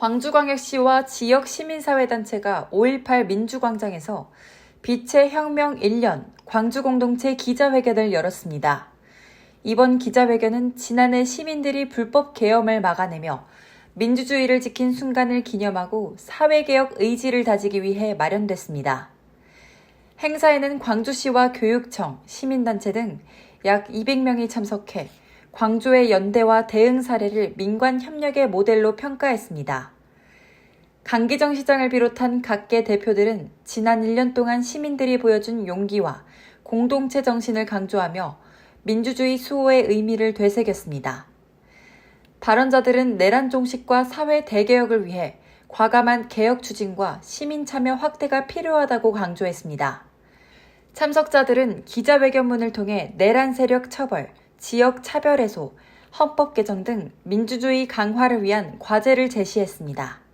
광주광역시와 지역 시민사회단체가 5.18 민주광장에서 빛의 혁명 1년 광주공동체 기자회견을 열었습니다. 이번 기자회견은 지난해 시민들이 불법 계엄을 막아내며 민주주의를 지킨 순간을 기념하고 사회개혁 의지를 다지기 위해 마련됐습니다. 행사에는 광주시와 교육청, 시민단체 등 약 200명이 참석해 광주의 연대와 대응 사례를 민관 협력의 모델로 평가했습니다. 강기정 시장을 비롯한 각계 대표들은 지난 1년 동안 시민들이 보여준 용기와 공동체 정신을 강조하며 민주주의 수호의 의미를 되새겼습니다. 발언자들은 내란 종식과 사회 대개혁을 위해 과감한 개혁 추진과 시민 참여 확대가 필요하다고 강조했습니다. 참석자들은 기자회견문을 통해 내란 세력 처벌, 지역 차별 해소, 헌법 개정 등 민주주의 강화를 위한 과제를 제시했습니다.